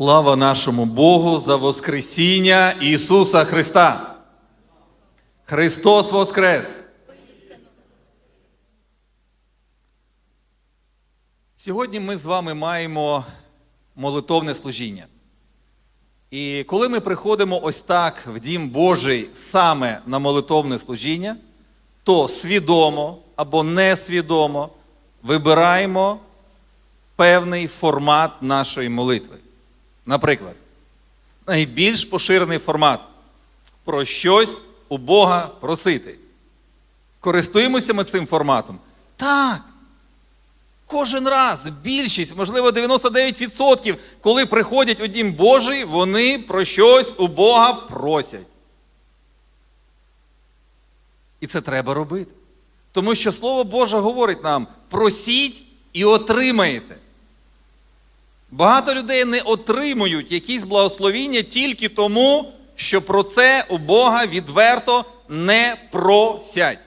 Слава нашому Богу за Воскресіння Ісуса Христа. Христос Воскрес! Сьогодні ми з вами маємо молитовне служіння. І коли ми приходимо ось так в Дім Божий саме на молитовне служіння, то свідомо або несвідомо вибираємо певний формат нашої молитви. Наприклад, найбільш поширений формат про щось у Бога просити. Користуємося ми цим форматом? Так. Кожен раз більшість, можливо, 99%, коли приходять у Дім Божий, вони про щось у Бога просять. І це треба робити. Тому що Слово Боже говорить нам: просіть і отримаєте. Багато людей не отримують якісь благословіння тільки тому, що про це у Бога відверто не просять.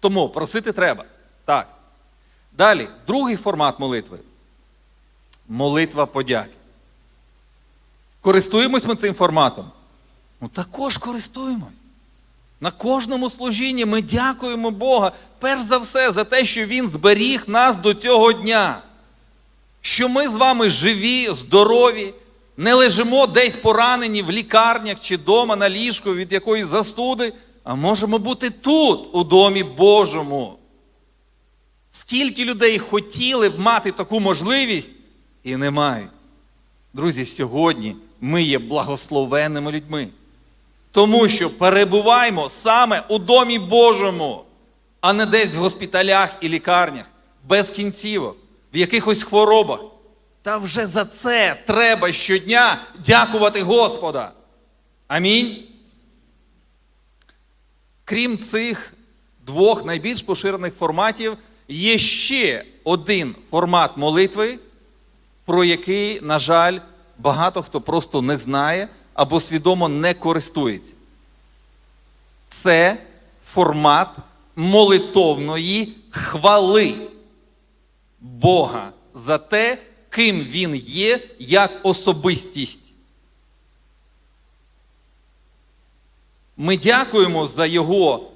Тому просити треба. Так. Далі, другий формат молитви. Молитва подяки. Користуємось ми цим форматом? Ну, також користуємось. На кожному служінні ми дякуємо Бога, перш за все, за те, що Він зберіг нас до цього дня. Що ми з вами живі, здорові, не лежимо десь поранені в лікарнях чи дома на ліжку від якоїсь застуди, а можемо бути тут, у домі Божому. Скільки людей хотіли б мати таку можливість і не мають. Друзі, сьогодні ми є благословенними людьми. Тому що перебуваємо саме у домі Божому, а не десь в госпіталях і лікарнях, без кінцівок, в якихось хворобах. Та вже за це треба щодня дякувати Господа. Амінь. Крім цих двох найбільш поширених форматів, є ще один формат молитви, про який, на жаль, багато хто просто не знає або свідомо не користується. Це формат молитовної хвали Бога за те, ким Він є як особистість. Ми дякуємо за Його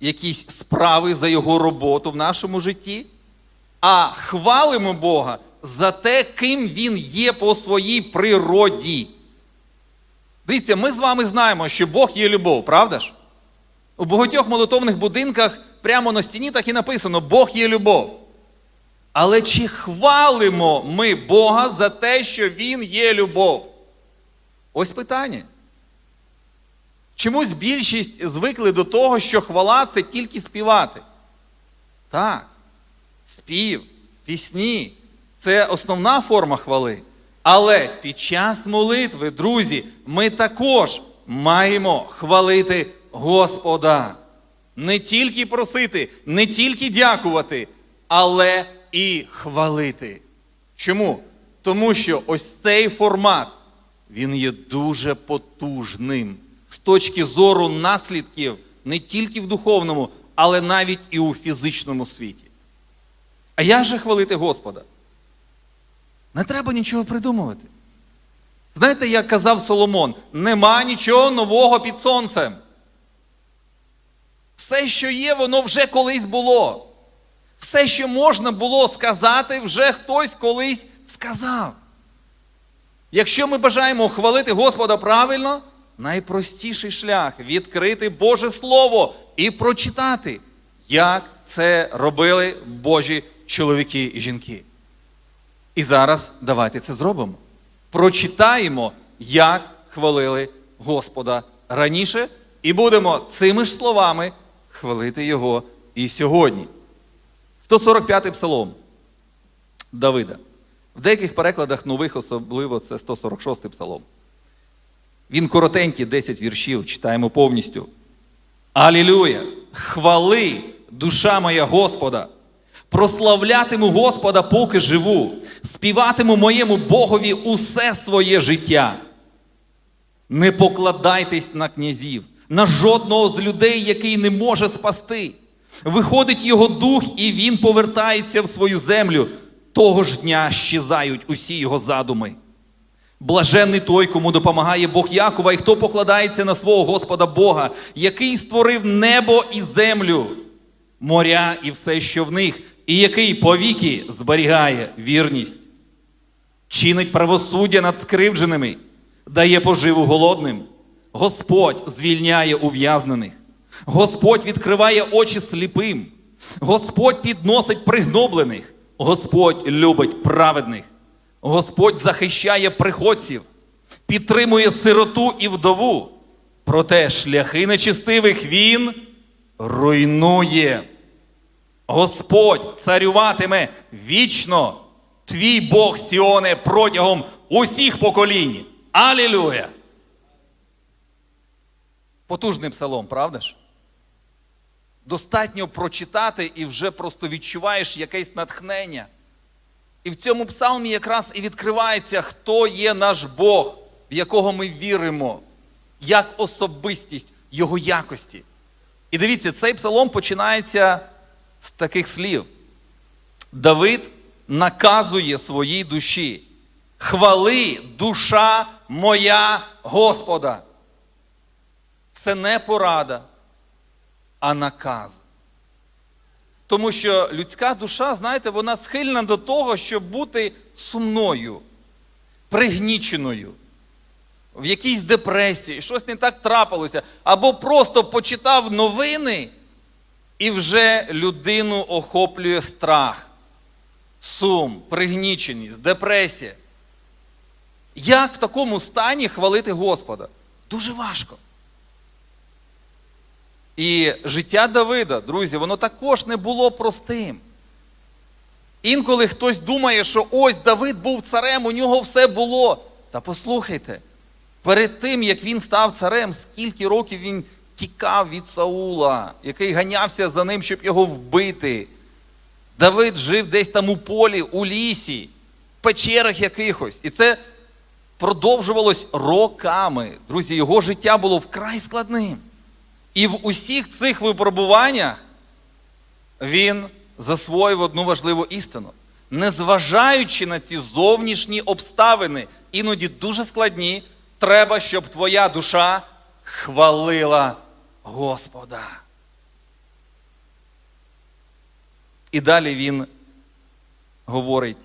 якісь справи, за Його роботу в нашому житті, а хвалимо Бога за те, ким Він є по своїй природі. Дивіться, ми з вами знаємо, що Бог є любов, правда ж? У багатьох молитовних будинках прямо на стіні так і написано: Бог є любов. Але чи хвалимо ми Бога за те, що Він є любов? Ось питання. Чомусь більшість звикли до того, що хвала це тільки співати. Так, спів, пісні це основна форма хвали. Але під час молитви, друзі, ми також маємо хвалити Господа. Не тільки просити, не тільки дякувати, але і хвалити. Чому? Тому що ось цей формат, він є дуже потужним з точки зору наслідків не тільки в духовному, але навіть і у фізичному світі. А як же хвалити Господа? Не треба нічого придумувати. Знаєте, як казав Соломон, нема нічого нового під сонцем. Все, що є, воно вже колись було. Все, що можна було сказати, вже хтось колись сказав. Якщо ми бажаємо хвалити Господа правильно, найпростіший шлях відкрити Боже Слово і прочитати, як це робили Божі чоловіки і жінки. І зараз давайте це зробимо. Прочитаємо, як хвалили Господа раніше, і будемо цими ж словами хвалити Його і сьогодні. 145-й псалом Давида. В деяких перекладах нових, особливо це 146-й псалом. Він коротенький, 10 віршів, читаємо повністю. Алілюя! Хвали, душа моя Господа! Прославлятиму Господа, поки живу, співатиму моєму Богові усе своє життя. Не покладайтесь на князів, на жодного з людей, який не може спасти. Виходить його дух, і він повертається в свою землю. Того ж дня щезають усі його задуми. Блаженний той, кому допомагає Бог Якова, і хто покладається на свого Господа Бога, який створив небо і землю, моря і все, що в них, і який повіки зберігає вірність, чинить правосуддя над скривдженими, дає поживу голодним. Господь звільняє ув'язнених, Господь відкриває очі сліпим, Господь підносить пригноблених, Господь любить праведних, Господь захищає приходців, підтримує сироту і вдову. Проте шляхи нечистивих Він руйнує. Господь царюватиме вічно, твій Бог Сіоне протягом усіх поколінь. Алілюя! Потужний псалом, правда ж? Достатньо прочитати і вже просто відчуваєш якесь натхнення. І в цьому псалмі якраз і відкривається, хто є наш Бог, в якого ми віримо, як особистість Його якості. І дивіться, цей псалом починається з таких слів. Давид наказує своїй душі. Хвали, душа моя Господа. Це не порада, а наказ. Тому що людська душа, знаєте, вона схильна до того, щоб бути сумною, пригніченою, в якійсь депресії, щось не так трапилося, або просто почитав новини, і вже людину охоплює страх, сум, пригніченість, депресія. Як в такому стані хвалити Господа? Дуже важко. І життя Давида, друзі, воно також не було простим. Інколи хтось думає, що ось Давид був царем, у нього все було. Та послухайте, перед тим, як він став царем, скільки років він тікав від Саула, який ганявся за ним, щоб його вбити. Давид жив десь там у полі, у лісі, в печерах якихось. І це продовжувалось роками. Друзі, його життя було вкрай складним. І в усіх цих випробуваннях він засвоїв одну важливу істину. Незважаючи на ці зовнішні обставини, іноді дуже складні, треба, щоб твоя душа хвалила Господа. І далі він говорить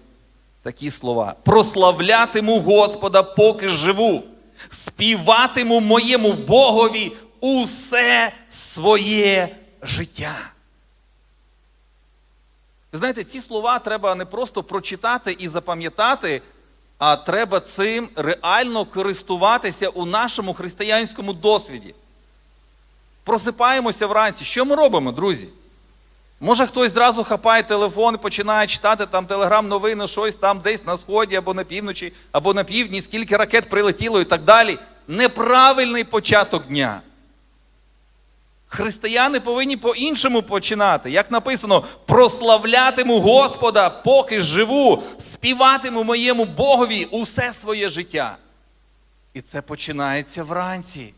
такі слова: прославлятиму Господа, поки живу, співатиму моєму Богові усе своє життя. Ви знаєте, ці слова треба не просто прочитати і запам'ятати, а треба цим реально користуватися у нашому християнському досвіді. Просипаємося вранці. Що ми робимо, друзі? Може, хтось зразу хапає телефон і починає читати там телеграм-новини, щось там десь на сході, або на півночі, або на півдні, скільки ракет прилетіло і так далі. Неправильний початок дня. Християни повинні по-іншому починати. Як написано, прославлятиму Господа, поки живу, співатиму моєму Богові усе своє життя. І це починається вранці.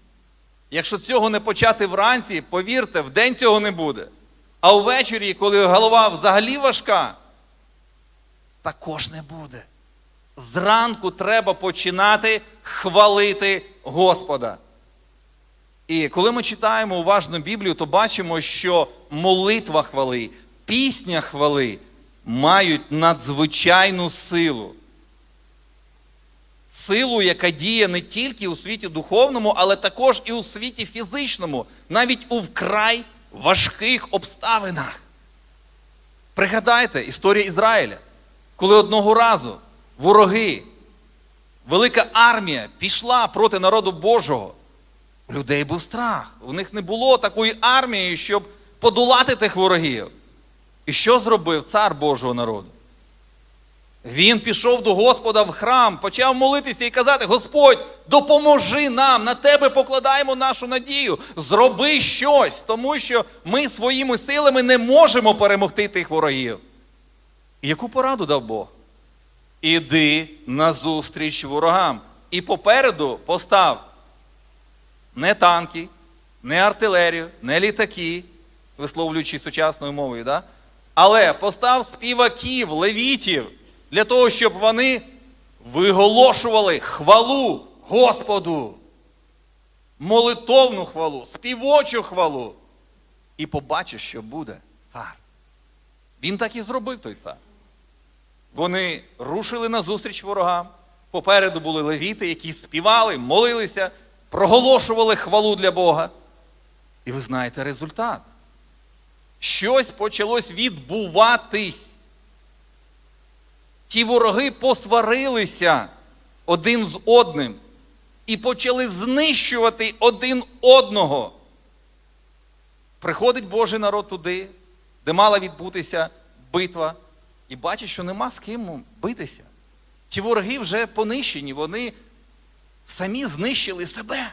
Якщо цього не почати вранці, повірте, вдень цього не буде. А увечері, коли голова взагалі важка, також не буде. Зранку треба починати хвалити Господа. І коли ми читаємо уважно Біблію, то бачимо, що молитва хвали, пісня хвали мають надзвичайну силу. Силу, яка діє не тільки у світі духовному, але також і у світі фізичному, навіть у вкрай важких обставинах. Пригадайте історію Ізраїля, коли одного разу вороги, велика армія пішла проти народу Божого. Людей був страх. У них не було такої армії, щоб подолати тих ворогів. І що зробив цар Божого народу? Він пішов до Господа в храм, почав молитися і казати: Господь, допоможи нам, на тебе покладаємо нашу надію. Зроби щось, тому що ми своїми силами не можемо перемогти тих ворогів. І яку пораду дав Бог? Іди назустріч ворогам. І попереду постав не танки, не артилерію, не літаки, висловлюючи сучасною мовою, да? але постав співаків, левітів, для того, щоб вони виголошували хвалу Господу, молитовну хвалу, співочу хвалу. І побачиш, що буде цар. Він так і зробив той цар. Вони рушили назустріч ворогам. Попереду були левіти, які співали, молилися, проголошували хвалу для Бога. І ви знаєте результат. Щось почалось відбуватись. Ті вороги посварилися один з одним і почали знищувати один одного. Приходить Божий народ туди, де мала відбутися битва, і бачить, що нема з ким битися. Ті вороги вже понищені, вони самі знищили себе.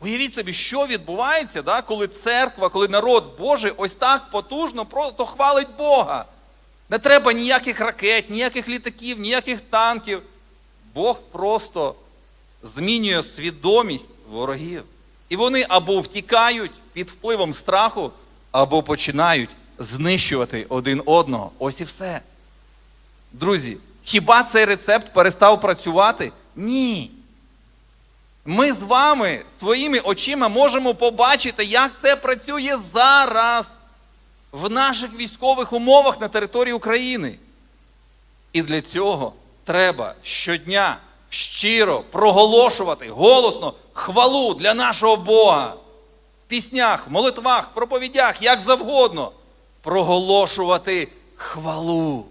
Уявіть собі, що відбувається, да, коли церква, коли народ Божий ось так потужно просто хвалить Бога. Не треба ніяких ракет, ніяких літаків, ніяких танків. Бог просто змінює свідомість ворогів. І вони або втікають під впливом страху, або починають знищувати один одного. Ось і все. Друзі, хіба цей рецепт перестав працювати? Ні. Ми з вами своїми очима можемо побачити, як це працює зараз в наших військових умовах на території України. І для цього треба щодня щиро проголошувати голосно хвалу для нашого Бога. В піснях, молитвах, проповідях, як завгодно. Проголошувати хвалу.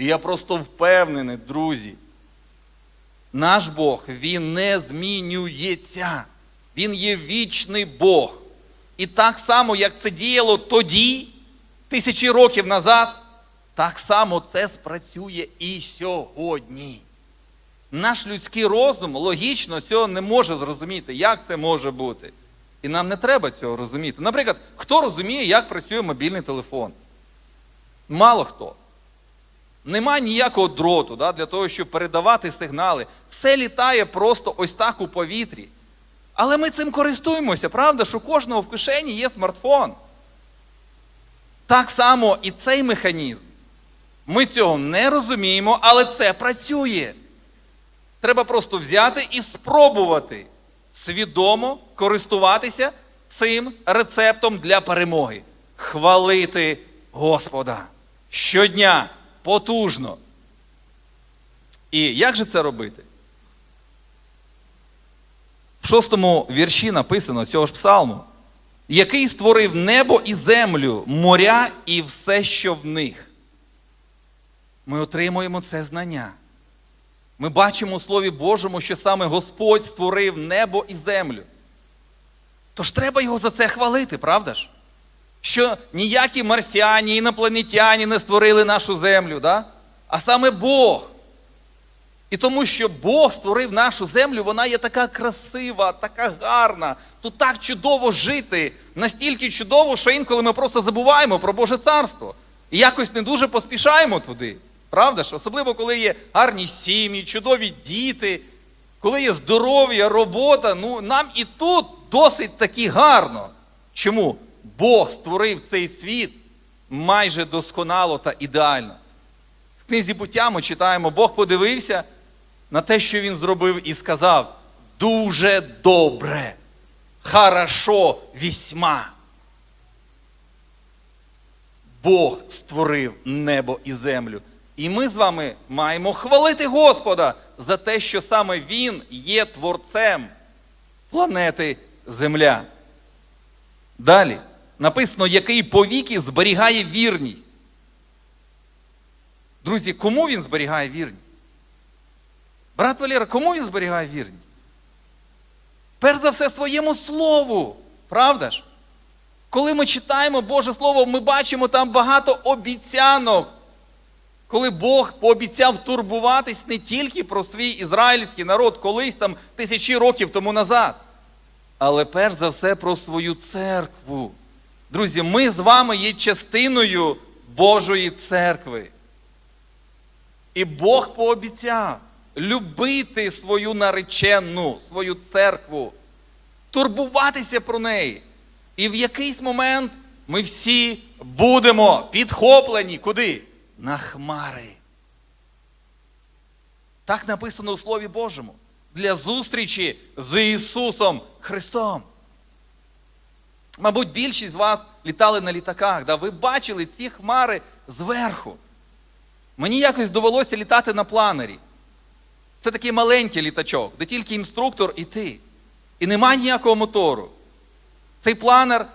І я просто впевнений, друзі, наш Бог, Він не змінюється. Він є вічний Бог. І так само, як це діяло тоді, тисячі років назад, так само це спрацює і сьогодні. Наш людський розум логічно цього не може зрозуміти, як це може бути. І нам не треба цього розуміти. Наприклад, хто розуміє, як працює мобільний телефон? Мало хто. Нема ніякого дроту да, для того, щоб передавати сигнали. Все літає просто ось так у повітрі. Але ми цим користуємося, правда, що у кожного в кишені є смартфон. Так само і цей механізм. Ми цього не розуміємо, але це працює. Треба просто взяти і спробувати свідомо користуватися цим рецептом для перемоги. Хвалити Господа щодня потужно. І як же це робити? В шостому вірші написано цього ж псалму, який створив небо і землю, моря і все, що в них. Ми отримуємо це знання. Ми бачимо у Слові Божому, що саме Господь створив небо і землю. Тож треба його за це хвалити, правда ж? Що ніякі марсіані, інопланетяні не створили нашу землю, да? а саме Бог. І тому, що Бог створив нашу землю, вона є така красива, така гарна. Тут так чудово жити, настільки чудово, що інколи ми просто забуваємо про Боже царство. І якось не дуже поспішаємо туди. Правда ж? Особливо, коли є гарні сім'ї, чудові діти, коли є здоров'я, робота. Ну, нам і тут досить таки гарно. Чому? Бог створив цей світ майже досконало та ідеально. В книзі буття ми читаємо, Бог подивився на те, що він зробив, і сказав: дуже добре, хорошо вісьма. Бог створив небо і землю. І ми з вами маємо хвалити Господа за те, що саме Він є творцем планети Земля. Далі написано, який повіки зберігає вірність. Друзі, кому він зберігає вірність? Брат Валера, кому він зберігає вірність? Перш за все своєму слову, правда ж? Коли ми читаємо Боже Слово, ми бачимо там багато обіцянок. Коли Бог пообіцяв турбуватись не тільки про свій ізраїльський народ колись там тисячі років тому назад, але перш за все про свою церкву. Друзі, ми з вами є частиною Божої церкви. І Бог пообіцяв любити свою наречену, свою церкву, турбуватися про неї. І в якийсь момент ми всі будемо підхоплені куди? На хмари. Так написано у Слові Божому. Для зустрічі з Ісусом Христом. Мабуть, більшість з вас літали на літаках, да? ви бачили ці хмари зверху. Мені якось довелося літати на планері. Це такий маленький літачок, де тільки інструктор і ти. І нема ніякого мотору. Цей планер,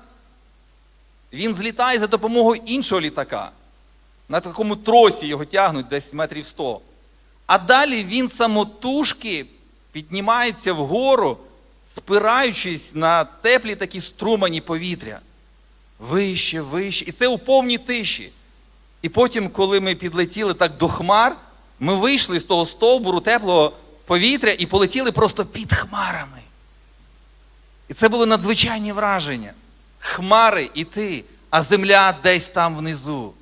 він злітає за допомогою іншого літака. На такому тросі його тягнуть десь метрів 100. А далі він самотужки піднімається вгору, спираючись на теплі такі струмані повітря. Вище, вище. І це у повній тиші. І потім, коли ми підлетіли так до хмар, ми вийшли з того стовбуру теплого повітря і полетіли просто під хмарами. І це були надзвичайні враження. Хмари і ти, а земля десь там внизу.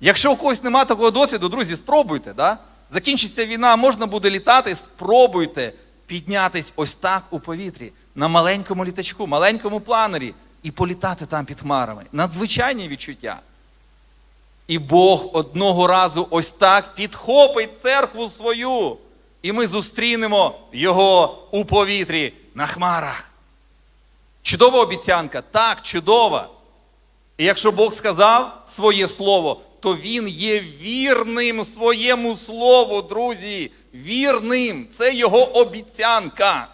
Якщо у когось немає такого досвіду, друзі, спробуйте. Да? Закінчиться війна, можна буде літати, спробуйте піднятись ось так у повітрі, на маленькому літачку, маленькому планері і політати там під хмарами. Надзвичайні відчуття. І Бог одного разу ось так підхопить церкву свою, і ми зустрінемо його у повітрі на хмарах. Чудова обіцянка, так, чудова. І якщо Бог сказав своє слово, то Він є вірним своєму слову, друзі. Вірним. Це його обіцянка.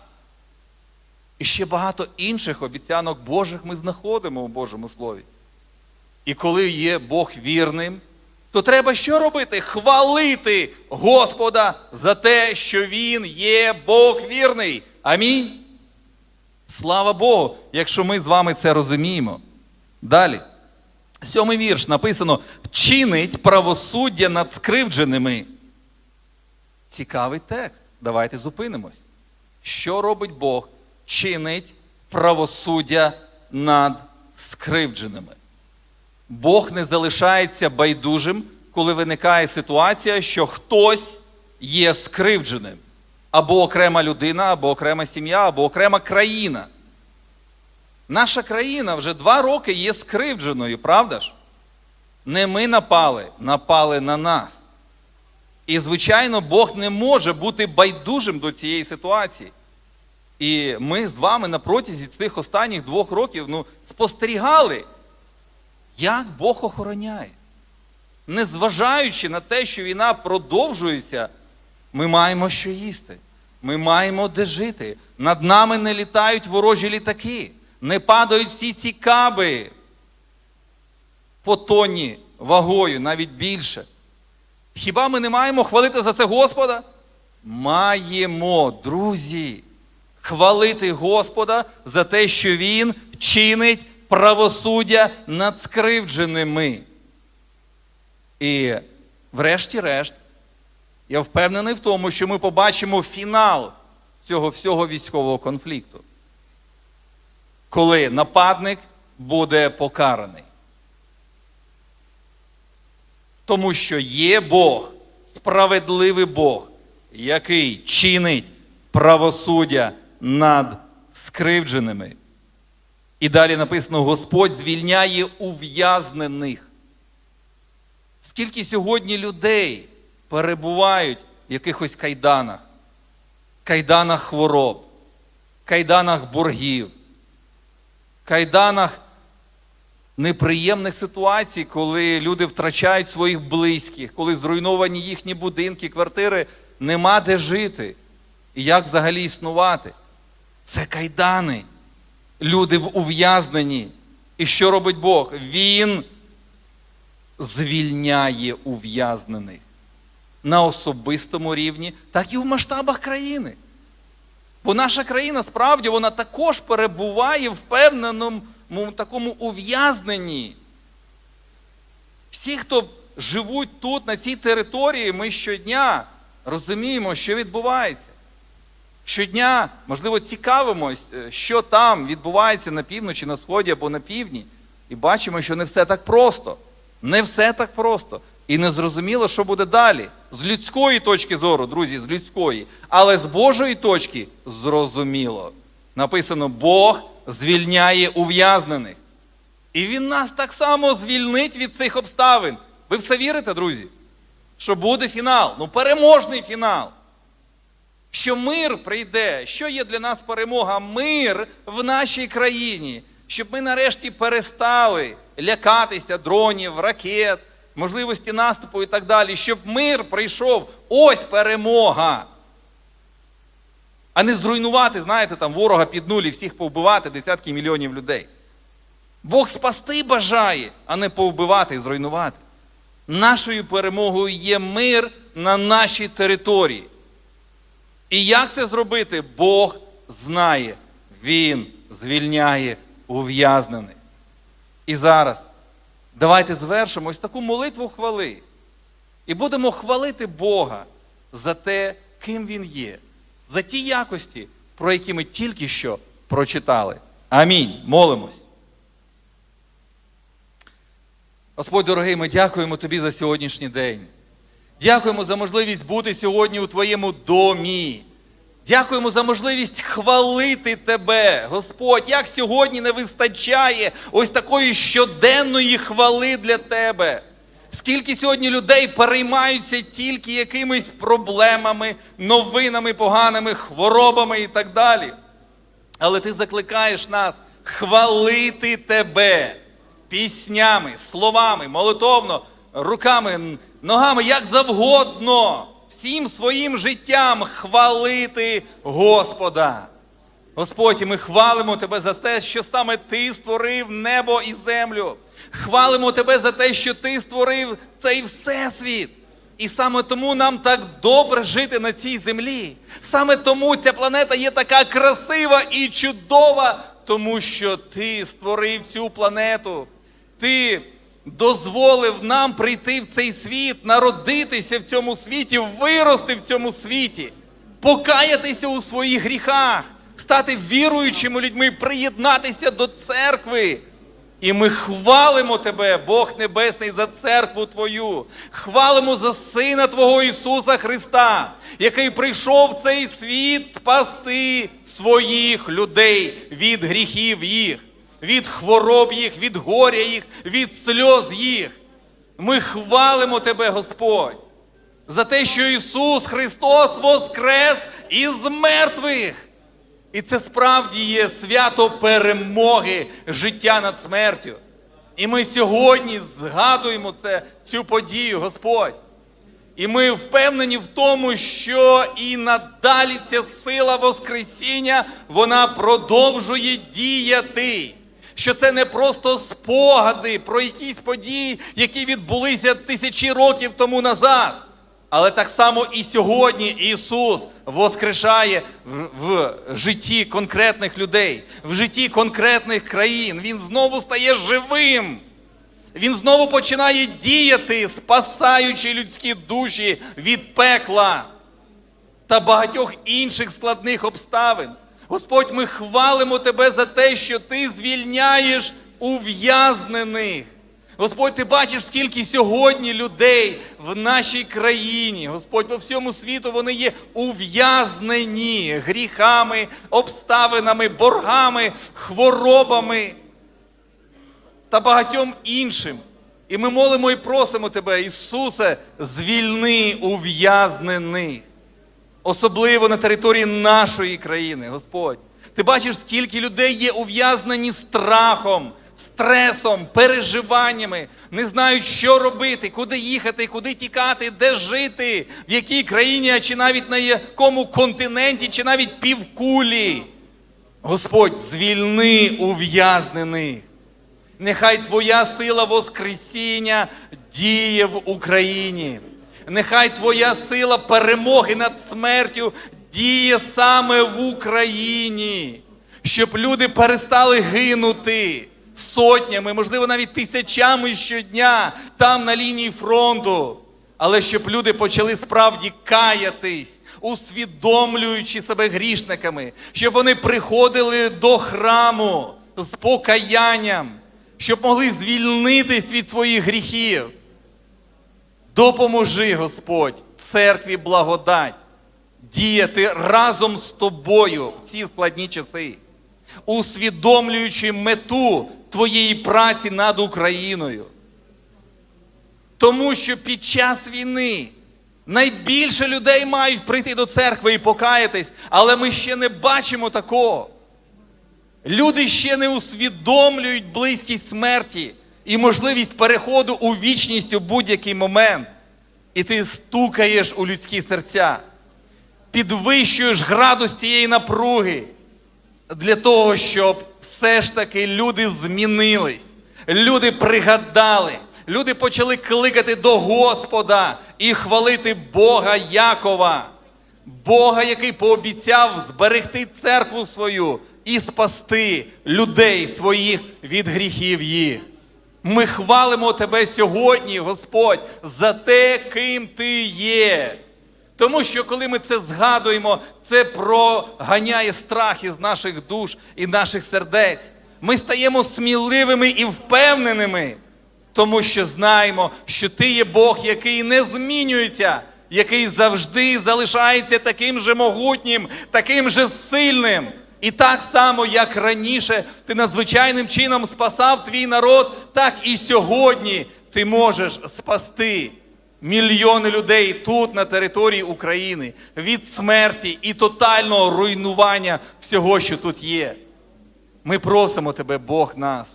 І ще багато інших обіцянок Божих ми знаходимо у Божому Слові. І коли є Бог вірним, то треба що робити? Хвалити Господа за те, що Він є Бог вірний. Амінь. Слава Богу, якщо ми з вами це розуміємо. Далі. Сьомий вірш написано: вчинить правосуддя над скривдженими. Цікавий текст. Давайте зупинимось. Що робить Бог? Чинить правосуддя над скривдженими. Бог не залишається байдужим, коли виникає ситуація, що хтось є скривдженим. Або окрема людина, або окрема сім'я, або окрема країна. Наша країна вже два роки є скривдженою, правда ж? Не ми напали, напали на нас. І, звичайно, Бог не може бути байдужим до цієї ситуації. І ми з вами на протязі цих останніх двох років ну, спостерігали, як Бог охороняє. Незважаючи на те, що війна продовжується, ми маємо що їсти. Ми маємо де жити. Над нами не літають ворожі літаки, не падають всі ці каби по тонні вагою, навіть більше. Хіба ми не маємо хвалити за це Господа? Маємо, друзі, хвалити Господа за те, що Він чинить правосуддя над скривдженими. І, врешті-решт, я впевнений в тому, що ми побачимо фінал цього всього військового конфлікту, коли нападник буде покараний. Тому що є Бог, справедливий Бог, який чинить правосуддя над скривдженими. І далі написано: Господь звільняє ув'язнених. Скільки сьогодні людей перебувають в якихось кайданах, кайданах хвороб, кайданах боргів, кайданах неприємних ситуацій, коли люди втрачають своїх близьких, коли зруйновані їхні будинки, квартири, нема де жити. І як взагалі існувати? Це кайдани. Люди в ув'язненні. І що робить Бог? Він звільняє ув'язнених на особистому рівні, так і в масштабах країни. Бо наша країна справді вона також перебуває в певненому такому ув'язненні. Всі, хто живуть тут, на цій території, ми щодня розуміємо, що відбувається. Щодня, можливо, цікавимось, е, що там відбувається на півночі, на сході або на півдні, і бачимо, що не все так просто. Не все так просто. І не зрозуміло, що буде далі. З людської точки зору, друзі, з людської. Але з Божої точки зрозуміло. Написано: Бог звільняє ув'язнених. І Він нас так само звільнить від цих обставин. Ви в це вірите, друзі? що буде фінал, ну переможний фінал. Що мир прийде, що є для нас перемога? Мир в нашій країні, щоб ми нарешті перестали лякатися дронів, ракет, можливості наступу і так далі, щоб мир прийшов. Ось перемога. А не зруйнувати, знаєте, там ворога під нуль і всіх повбивати десятки мільйонів людей. Бог спасти бажає, а не повбивати і зруйнувати. Нашою перемогою є мир на нашій території. І як це зробити? Бог знає. Він звільняє ув'язнених. І зараз давайте звершимо ось таку молитву хвали. І будемо хвалити Бога за те, ким Він є, за ті якості, про які ми тільки що прочитали. Амінь. Молимось. Господь дорогий, ми дякуємо Тобі за сьогоднішній день. Дякуємо за можливість бути сьогодні у Твоєму домі. Дякуємо за можливість хвалити Тебе, Господь, як сьогодні не вистачає ось такої щоденної хвали для Тебе. Скільки сьогодні людей переймаються тільки якимись проблемами, новинами поганими, хворобами і так далі. Але ти закликаєш нас хвалити тебе піснями, словами, молитовно, руками, ногами, як завгодно, всім своїм життям хвалити Господа. Господь, ми хвалимо Тебе за те, що саме Ти створив небо і землю. Хвалимо Тебе за те, що Ти створив цей всесвіт. І саме тому нам так добре жити на цій землі. Саме тому ця планета є така красива і чудова, тому що ти створив цю планету. Ти дозволив нам прийти в цей світ, народитися в цьому світі, вирости в цьому світі, покаятися у своїх гріхах, стати віруючими людьми, приєднатися до церкви. І ми хвалимо Тебе, Бог Небесний, за церкву Твою, хвалимо за Сина Твого Ісуса Христа, який прийшов в цей світ спасти своїх людей від гріхів їх, від хвороб їх, від горя їх, від сльоз їх. Ми хвалимо Тебе, Господь, за те, що Ісус Христос воскрес із мертвих. І це справді є свято перемоги життя над смертю. І ми сьогодні згадуємо це, цю подію, Господь. І ми впевнені в тому, що і надалі ця сила Воскресіння вона продовжує діяти. Що це не просто спогади про якісь події, які відбулися тисячі років тому назад. Але так само і сьогодні Ісус воскрешає в, в житті конкретних людей, в житті конкретних країн. Він знову стає живим. Він знову починає діяти, спасаючи людські душі від пекла та багатьох інших складних обставин. Господь, ми хвалимо Тебе за те, що Ти звільняєш ув'язнених. Господь, ти бачиш, скільки сьогодні людей в нашій країні, Господь, по всьому світу вони є ув'язнені гріхами, обставинами, боргами, хворобами та багатьом іншим. І ми молимо і просимо Тебе, Ісусе, звільни ув'язнених, особливо на території нашої країни, Господь. Ти бачиш, скільки людей є ув'язнені страхом, стресом, переживаннями, не знають, що робити, куди їхати, куди тікати, де жити, в якій країні, чи навіть на якому континенті, чи навіть півкулі. Господь, звільни ув'язнених. Нехай Твоя сила Воскресіння діє в Україні. Нехай Твоя сила перемоги над смертю діє саме в Україні, щоб люди перестали гинути сотнями, можливо, навіть тисячами щодня там на лінії фронту. Але щоб люди почали справді каятись, усвідомлюючи себе грішниками, щоб вони приходили до храму з покаянням, щоб могли звільнитись від своїх гріхів. Допоможи, Господь, церкві благодать діяти разом з тобою в ці складні часи, усвідомлюючи мету твоєї праці над Україною. Тому що під час війни найбільше людей мають прийти до церкви і покаятись, але ми ще не бачимо такого. Люди ще не усвідомлюють близькість смерті і можливість переходу у вічність у будь-який момент. І ти стукаєш у людські серця, підвищуєш градус цієї напруги для того, щоб все ж таки люди змінились, люди пригадали, люди почали кликати до Господа і хвалити Бога Якова, Бога, який пообіцяв зберегти церкву свою і спасти людей своїх від гріхів їх. Ми хвалимо тебе сьогодні, Господь, за те, ким ти є. Тому що коли ми це згадуємо, це проганяє страх із наших душ і наших сердець. Ми стаємо сміливими і впевненими, тому що знаємо, що ти є Бог, який не змінюється, який завжди залишається таким же могутнім, таким же сильним. І так само, як раніше ти надзвичайним чином спасав твій народ, так і сьогодні ти можеш спасти мільйони людей тут, на території України, від смерті і тотального руйнування всього, що тут є. Ми просимо тебе, Бог нас,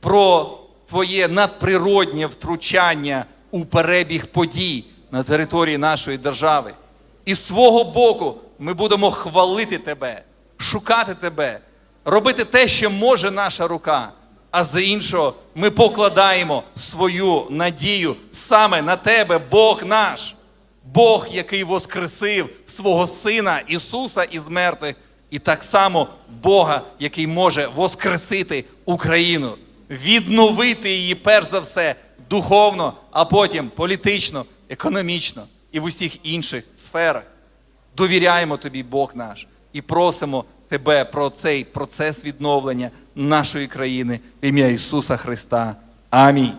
про твоє надприроднє втручання у перебіг подій на території нашої держави. І з свого боку ми будемо хвалити тебе, шукати тебе, робити те, що може наша рука. А з іншого, ми покладаємо свою надію саме на тебе, Бог наш, Бог, який воскресив свого Сина Ісуса із мертвих, і так само Бога, який може воскресити Україну, відновити її перш за все духовно, а потім політично, економічно і в усіх інших сферах. Довіряємо тобі, Бог наш, і просимо тебе про цей процес відновлення нашої країни в ім'я Ісуса Христа. Амінь.